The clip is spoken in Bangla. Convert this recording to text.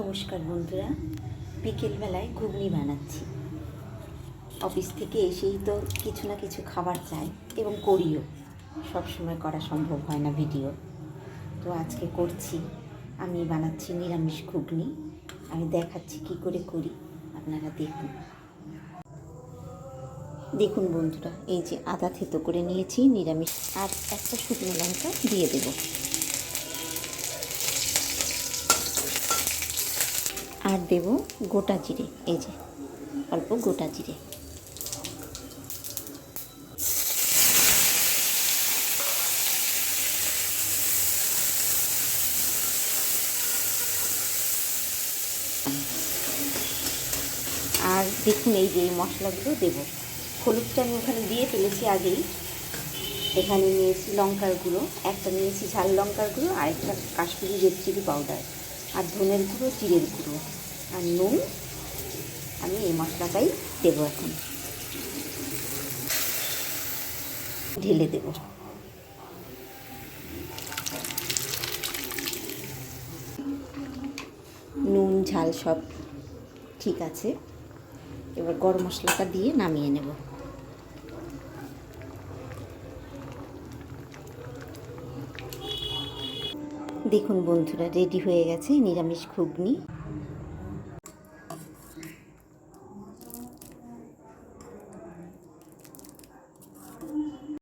নমস্কার বন্ধুরা, বিকেলবেলায় ঘুগনি বানাচ্ছি। অফিস থেকে এসেই তো কিছু না কিছু খাবার চাই এবং করিও। সব সময় করা সম্ভব হয় না ভিডিও। তো আজকে করছি, আমি বানাচ্ছি নিরামিষ ঘুগনি। আমি দেখাচ্ছি কি করে করি, আপনারা দেখুন। দেখুন বন্ধুরা, এই যে আদা থেতো করে নিয়েছি নিরামিষ, আর একটা শুকনো লঙ্কা দিয়ে দেবো। আর দেব গোটা জিরে, এই যে, অল্প গোটা জিরে। আর দেখুন এই যে এই মশলাগুলো দেব। হলুদটা আমি ওখানে দিয়ে ফেলেছি আগেই। এখানে নিয়েছি লঙ্কার গুঁড়ো, একটা নিয়েছি ঝাল লঙ্কার গুঁড়ো আর একটা কাশ্মীরি রেড চিলি পাউডার। আর ধনের গুঁড়ো, জিরের গুঁড়ো আর নুন। আমি এই মশলাটাই দেবো এখন। ঢেলে দেব। নুন, ঝাল সব ঠিক আছে। এবার গরম মশলাটা দিয়ে নামিয়ে নেব। দেখুন বন্ধুরা রেডি হয়ে গেছে নিরামিষ ঘুগনি।